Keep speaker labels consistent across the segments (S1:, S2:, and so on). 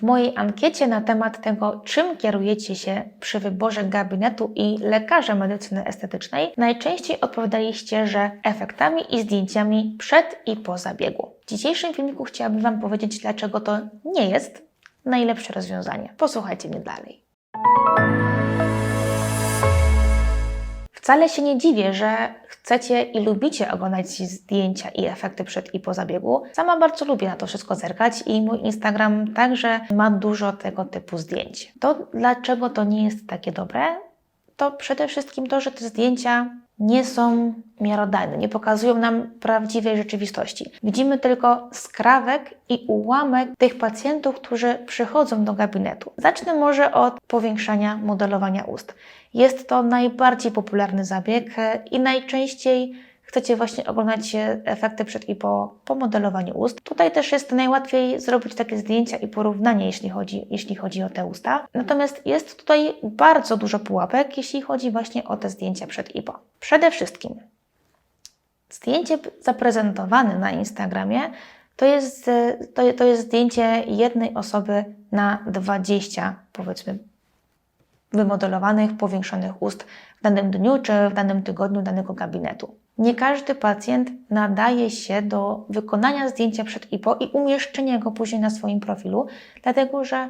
S1: W mojej ankiecie na temat tego, czym kierujecie się przy wyborze gabinetu i lekarza medycyny estetycznej, najczęściej odpowiadaliście, że efektami i zdjęciami przed i po zabiegu. W dzisiejszym filmiku chciałabym Wam powiedzieć, dlaczego to nie jest najlepsze rozwiązanie. Posłuchajcie mnie dalej. Wcale się nie dziwię, że chcecie i lubicie oglądać zdjęcia i efekty przed i po zabiegu. Sama bardzo lubię na to wszystko zerkać i mój Instagram także ma dużo tego typu zdjęć. To dlaczego to nie jest takie dobre? To przede wszystkim to, że te zdjęcia nie są miarodajne, nie pokazują nam prawdziwej rzeczywistości. Widzimy tylko skrawek i ułamek tych pacjentów, którzy przychodzą do gabinetu. Zacznę może od powiększania modelowania ust. Jest to najbardziej popularny zabieg i najczęściej chcecie właśnie oglądać efekty przed i po, po modelowaniu ust. Tutaj też jest najłatwiej zrobić takie zdjęcia i porównanie, jeśli chodzi, jeśli chodzi o te usta. Natomiast jest tutaj bardzo dużo pułapek, jeśli chodzi właśnie o te zdjęcia przed i po. Przede wszystkim zdjęcie zaprezentowane na Instagramie to jest, to, to jest zdjęcie jednej osoby na 20, powiedzmy, wymodelowanych, powiększonych ust w danym dniu czy w danym tygodniu danego gabinetu. Nie każdy pacjent nadaje się do wykonania zdjęcia przed i po i umieszczenia go później na swoim profilu, dlatego że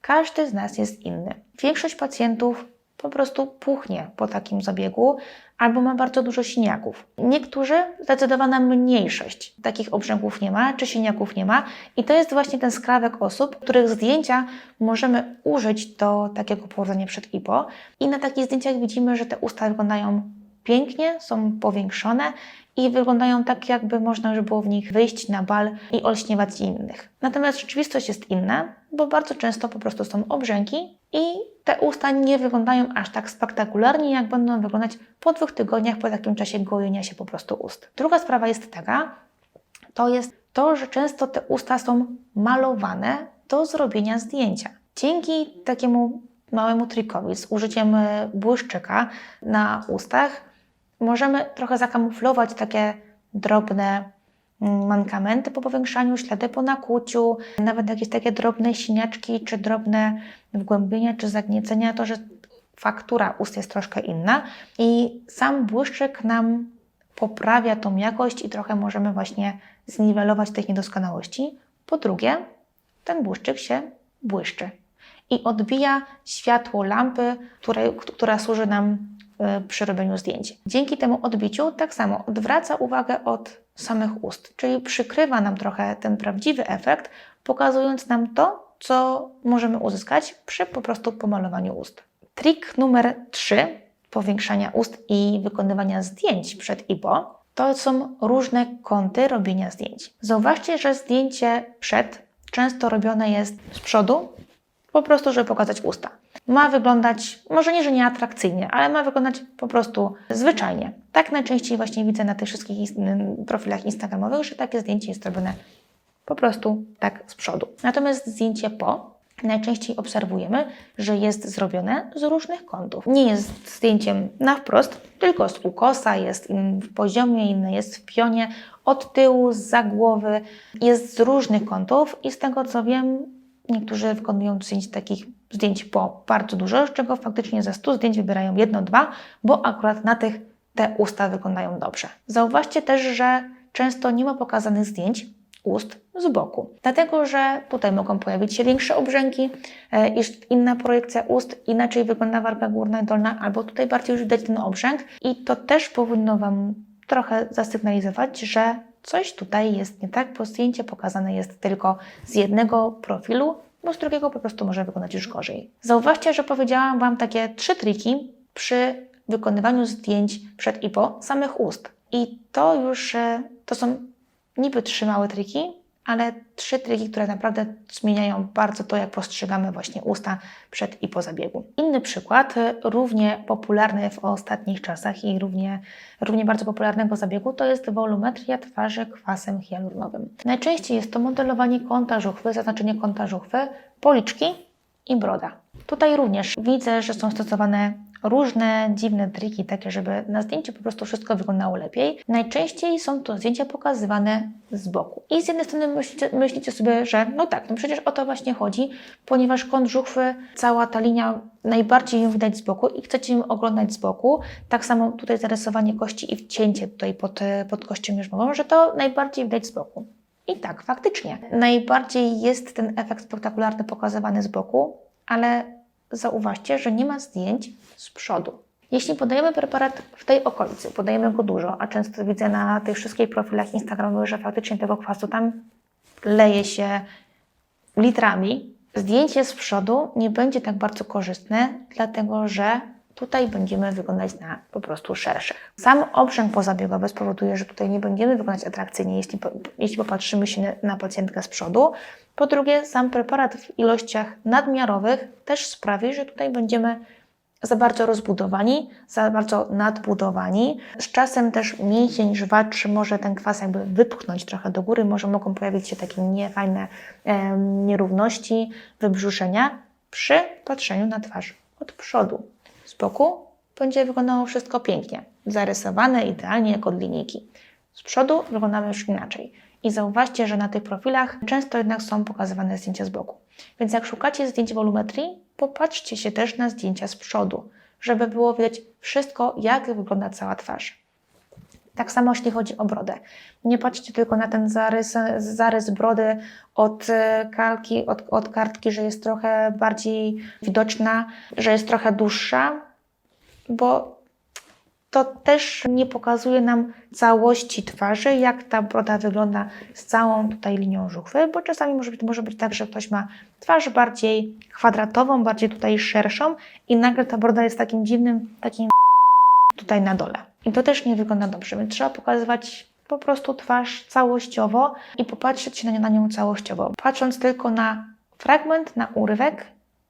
S1: każdy z nas jest inny. Większość pacjentów po prostu puchnie po takim zabiegu albo ma bardzo dużo siniaków. Niektórzy, zdecydowana mniejszość takich obrzęków nie ma, czy siniaków nie ma i to jest właśnie ten skrawek osób, których zdjęcia możemy użyć do takiego powodzenia przed i po. I na takich zdjęciach widzimy, że te usta wyglądają pięknie, są powiększone i wyglądają tak, jakby można by było w nich wyjść na bal i olśniewać innych. Natomiast rzeczywistość jest inna, bo bardzo często po prostu są obrzęki i te usta nie wyglądają aż tak spektakularnie, jak będą wyglądać po dwóch tygodniach po takim czasie gojenia się po prostu ust. Druga sprawa jest taka, to jest to, że często te usta są malowane do zrobienia zdjęcia. Dzięki takiemu małemu trikowi z użyciem błyszczyka na ustach możemy trochę zakamuflować takie drobne mm, mankamenty po powiększaniu, ślady po nakłuciu, nawet jakieś takie drobne siniaczki, czy drobne wgłębienia, czy zagniecenia, to, że faktura ust jest troszkę inna i sam błyszczyk nam poprawia tą jakość i trochę możemy właśnie zniwelować tych niedoskonałości. Po drugie, ten błyszczyk się błyszczy i odbija światło lampy, która służy nam przy robieniu zdjęć. Dzięki temu odbiciu tak samo odwraca uwagę od samych ust, czyli przykrywa nam trochę ten prawdziwy efekt, pokazując nam to, co możemy uzyskać przy po prostu pomalowaniu ust. Trik numer 3 powiększania ust i wykonywania zdjęć przed i po to są różne kąty robienia zdjęć. Zauważcie, że zdjęcie przed często robione jest z przodu, po prostu, żeby pokazać usta. Ma wyglądać, może nie, że nie atrakcyjnie, ale ma wyglądać po prostu zwyczajnie. Tak najczęściej właśnie widzę na tych wszystkich profilach instagramowych, że takie zdjęcie jest robione po prostu tak z przodu. Natomiast zdjęcie po najczęściej obserwujemy, że jest zrobione z różnych kątów. Nie jest zdjęciem na wprost, tylko z ukosa, jest w poziomie, inny jest w pionie, od tyłu, za głowy, jest z różnych kątów i z tego co wiem, Niektórzy wykonują zdjęć takich zdjęć po bardzo dużo, z czego faktycznie ze 100 zdjęć wybierają jedno, dwa, bo akurat na tych te usta wyglądają dobrze. Zauważcie też, że często nie ma pokazanych zdjęć ust z boku, dlatego że tutaj mogą pojawić się większe obrzęki, iż inna projekcja ust, inaczej wygląda warga górna i dolna, albo tutaj bardziej już widać ten obrzęk i to też powinno Wam trochę zasygnalizować, że coś tutaj jest nie tak, bo zdjęcie pokazane jest tylko z jednego profilu, bo z drugiego po prostu może wyglądać już gorzej. Zauważcie, że powiedziałam Wam takie trzy triki przy wykonywaniu zdjęć przed i po samych ust. I to już, e, to są niby trzy małe triki, ale trzy triki, które naprawdę zmieniają bardzo to, jak postrzegamy właśnie usta przed i po zabiegu. Inny przykład, równie popularny w ostatnich czasach i równie, równie bardzo popularnego zabiegu, to jest wolumetria twarzy kwasem hialuronowym. Najczęściej jest to modelowanie kąta żuchwy, zaznaczenie kąta żuchwy, policzki i broda. Tutaj również widzę, że są stosowane różne dziwne triki, takie, żeby na zdjęciu po prostu wszystko wyglądało lepiej. Najczęściej są to zdjęcia pokazywane z boku. I z jednej strony myślicie, myślicie sobie, że no tak, no przecież o to właśnie chodzi, ponieważ kąt żuchwy, cała ta linia najbardziej ją widać z boku i chcecie ją oglądać z boku. Tak samo tutaj zarysowanie kości i wcięcie tutaj pod, pod kością jarzmową, że to najbardziej widać z boku. I tak, faktycznie. Najbardziej jest ten efekt spektakularny pokazywany z boku, ale zauważcie, że nie ma zdjęć z przodu. Jeśli podajemy preparat w tej okolicy, podajemy go dużo, a często widzę na tych wszystkich profilach Instagramowych, że faktycznie tego kwasu tam leje się litrami, zdjęcie z przodu nie będzie tak bardzo korzystne, dlatego że tutaj będziemy wyglądać na po prostu szerszych. Sam obrzęk pozabiegowy spowoduje, że tutaj nie będziemy wyglądać atrakcyjnie, jeśli, jeśli popatrzymy się na pacjentkę z przodu. Po drugie, sam preparat w ilościach nadmiarowych też sprawi, że tutaj będziemy za bardzo rozbudowani, za bardzo nadbudowani. Z czasem też mięsień żwacz może ten kwas jakby wypchnąć trochę do góry, może mogą pojawić się takie niefajne em, nierówności, wybrzuszenia przy patrzeniu na twarz od przodu. Z boku będzie wyglądało wszystko pięknie, zarysowane idealnie jak od linijki. Z przodu wyglądamy już inaczej. I zauważcie, że na tych profilach często jednak są pokazywane zdjęcia z boku. Więc jak szukacie zdjęć wolumetrii, popatrzcie się też na zdjęcia z przodu, żeby było widać wszystko, jak wygląda cała twarz. Tak samo jeśli chodzi o brodę. Nie patrzcie tylko na ten zarys, zarys brody od e, kalki, od, od kartki, że jest trochę bardziej widoczna, że jest trochę dłuższa, bo to też nie pokazuje nam całości twarzy, jak ta broda wygląda z całą tutaj linią żuchwy, bo czasami może być, może być tak, że ktoś ma twarz bardziej kwadratową, bardziej tutaj szerszą i nagle ta broda jest takim dziwnym, takim tutaj na dole. I to też nie wygląda dobrze, więc trzeba pokazywać po prostu twarz całościowo i popatrzeć na nią całościowo. Patrząc tylko na fragment, na urywek,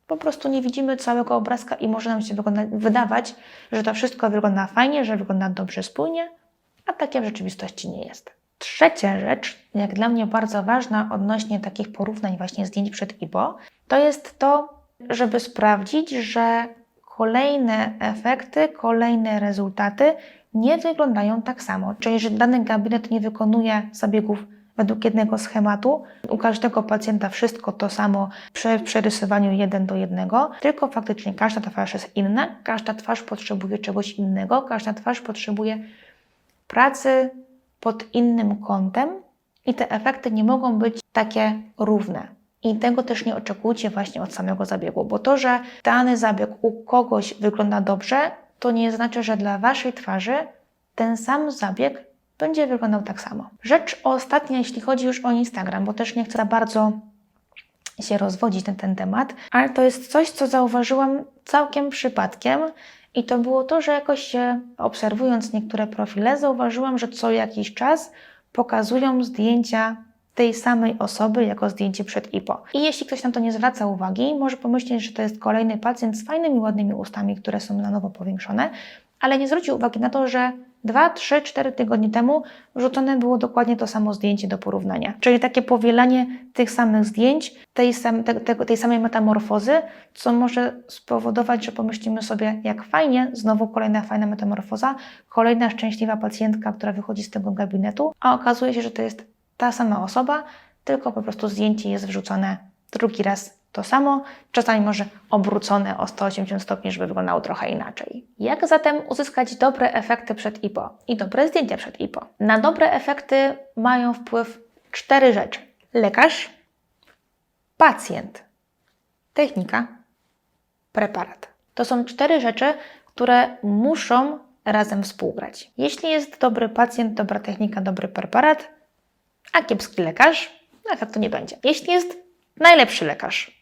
S1: po prostu nie widzimy całego obrazka i może nam się wydawać, że to wszystko wygląda fajnie, że wygląda dobrze spójnie, a takie w rzeczywistości nie jest. Trzecia rzecz, jak dla mnie bardzo ważna odnośnie takich porównań właśnie zdjęć przed IBO, to jest to, żeby sprawdzić, że kolejne efekty, kolejne rezultaty nie wyglądają tak samo. Czyli, że dany gabinet nie wykonuje zabiegów według jednego schematu, u każdego pacjenta wszystko to samo przy przerysowaniu jeden do jednego, tylko faktycznie każda twarz jest inna, każda twarz potrzebuje czegoś innego, każda twarz potrzebuje pracy pod innym kątem i te efekty nie mogą być takie równe. I tego też nie oczekujcie właśnie od samego zabiegu, bo to, że dany zabieg u kogoś wygląda dobrze, to nie znaczy, że dla Waszej twarzy ten sam zabieg będzie wyglądał tak samo. Rzecz ostatnia, jeśli chodzi już o Instagram, bo też nie chcę za bardzo się rozwodzić na ten temat, ale to jest coś, co zauważyłam całkiem przypadkiem. I to było to, że jakoś się obserwując niektóre profile, zauważyłam, że co jakiś czas pokazują zdjęcia tej samej osoby jako zdjęcie przed IPO. I jeśli ktoś na to nie zwraca uwagi, może pomyśleć, że to jest kolejny pacjent z fajnymi, ładnymi ustami, które są na nowo powiększone, ale nie zwrócił uwagi na to, że 2, 3, 4 tygodnie temu wrzucone było dokładnie to samo zdjęcie do porównania. Czyli takie powielanie tych samych zdjęć, tej, sam, te, te, tej samej metamorfozy, co może spowodować, że pomyślimy sobie, jak fajnie, znowu kolejna fajna metamorfoza, kolejna szczęśliwa pacjentka, która wychodzi z tego gabinetu, a okazuje się, że to jest ta sama osoba, tylko po prostu zdjęcie jest wrzucone drugi raz to samo, czasami może obrócone o 180 stopni, żeby wyglądało trochę inaczej. Jak zatem uzyskać dobre efekty przed IPO i dobre zdjęcia przed IPO? Na dobre efekty mają wpływ cztery rzeczy: lekarz, pacjent, technika, preparat. To są cztery rzeczy, które muszą razem współgrać. Jeśli jest dobry pacjent, dobra technika, dobry preparat, a kiepski lekarz, no efektu nie będzie. Jeśli jest najlepszy lekarz,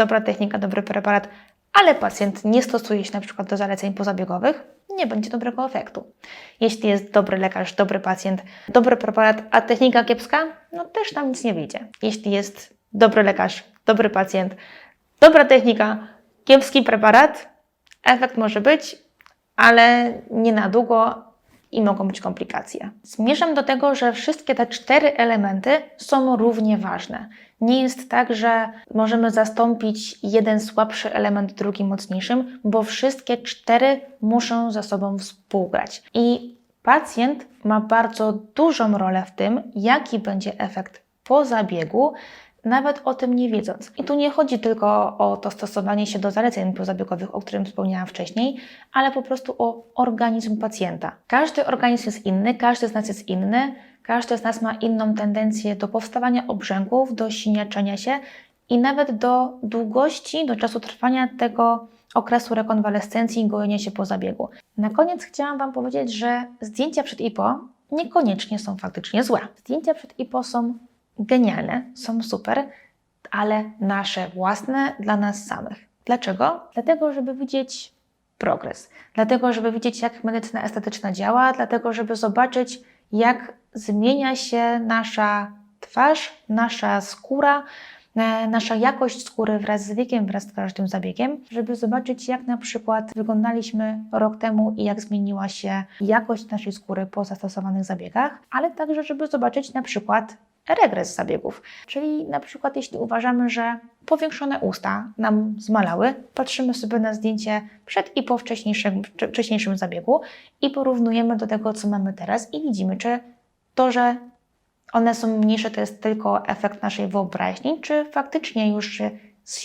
S1: dobra technika, dobry preparat, ale pacjent nie stosuje się na przykład do zaleceń pozabiegowych, nie będzie dobrego efektu. Jeśli jest dobry lekarz, dobry pacjent, dobry preparat, a technika kiepska, no też nam nic nie wyjdzie. Jeśli jest dobry lekarz, dobry pacjent, dobra technika, kiepski preparat, efekt może być, ale nie na długo i mogą być komplikacje. Zmierzam do tego, że wszystkie te cztery elementy są równie ważne. Nie jest tak, że możemy zastąpić jeden słabszy element drugim mocniejszym, bo wszystkie cztery muszą ze sobą współgrać. I pacjent ma bardzo dużą rolę w tym, jaki będzie efekt po zabiegu, nawet o tym nie wiedząc. I tu nie chodzi tylko o to stosowanie się do zaleceń pozabiegowych, o którym wspomniałam wcześniej, ale po prostu o organizm pacjenta. Każdy organizm jest inny, każdy z nas jest inny, każdy z nas ma inną tendencję do powstawania obrzęków, do siniaczenia się i nawet do długości, do czasu trwania tego okresu rekonwalescencji i gojenia się po zabiegu. Na koniec chciałam Wam powiedzieć, że zdjęcia przed IPO niekoniecznie są faktycznie złe. Zdjęcia przed IPO są genialne, są super, ale nasze własne dla nas samych. Dlaczego? Dlatego, żeby widzieć progres, dlatego, żeby widzieć, jak medycyna estetyczna działa, dlatego, żeby zobaczyć, jak zmienia się nasza twarz, nasza skóra, e, nasza jakość skóry wraz z wiekiem, wraz z każdym zabiegiem, żeby zobaczyć, jak na przykład wyglądaliśmy rok temu i jak zmieniła się jakość naszej skóry po zastosowanych zabiegach, ale także, żeby zobaczyć na przykład regres zabiegów. Czyli na przykład jeśli uważamy, że powiększone usta nam zmalały, patrzymy sobie na zdjęcie przed i po wcześniejszym, wcześniejszym zabiegu i porównujemy do tego, co mamy teraz i widzimy, czy to, że one są mniejsze, to jest tylko efekt naszej wyobraźni, czy faktycznie już się,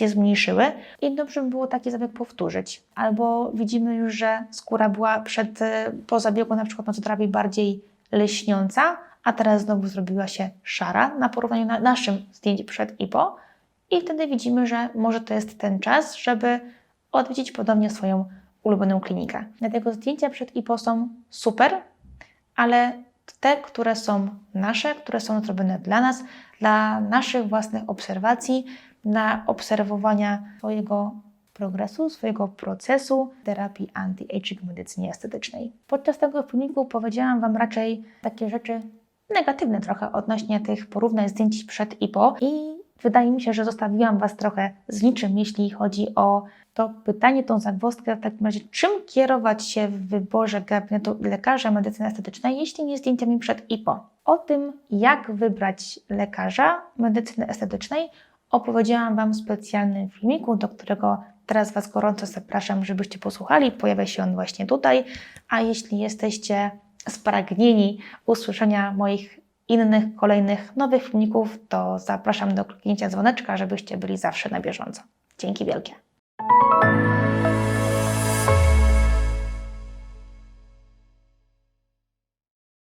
S1: zmniejszyły i dobrze by było taki zabieg powtórzyć. Albo widzimy już, że skóra była przed, po zabiegu na przykład mezoterapii bardziej leśniąca, a teraz znowu zrobiła się szara na porównaniu na naszym zdjęciu przed i po. I wtedy widzimy, że może to jest ten czas, żeby odwiedzić podobnie swoją ulubioną klinikę. Dlatego zdjęcia przed i po są super, ale te, które są nasze, które są zrobione dla nas, dla naszych własnych obserwacji, na obserwowania swojego progresu, swojego procesu terapii anti-aging medycynie estetycznej. Podczas tego filmiku powiedziałam Wam raczej takie rzeczy negatywne trochę odnośnie tych porównań zdjęć przed i po i wydaje mi się, że zostawiłam Was trochę z niczym, jeśli chodzi o to pytanie, tą zagwozdkę w takim razie, czym kierować się w wyborze gabinetu lekarza medycyny estetycznej, jeśli nie zdjęciami przed i po. O tym, jak wybrać lekarza medycyny estetycznej, opowiedziałam Wam w specjalnym filmiku, do którego teraz Was gorąco zapraszam, żebyście posłuchali. Pojawia się on właśnie tutaj. A jeśli jesteście spragnieni usłyszenia moich innych, kolejnych nowych filmików, to zapraszam do kliknięcia dzwoneczka, żebyście byli zawsze na bieżąco. Dzięki wielkie.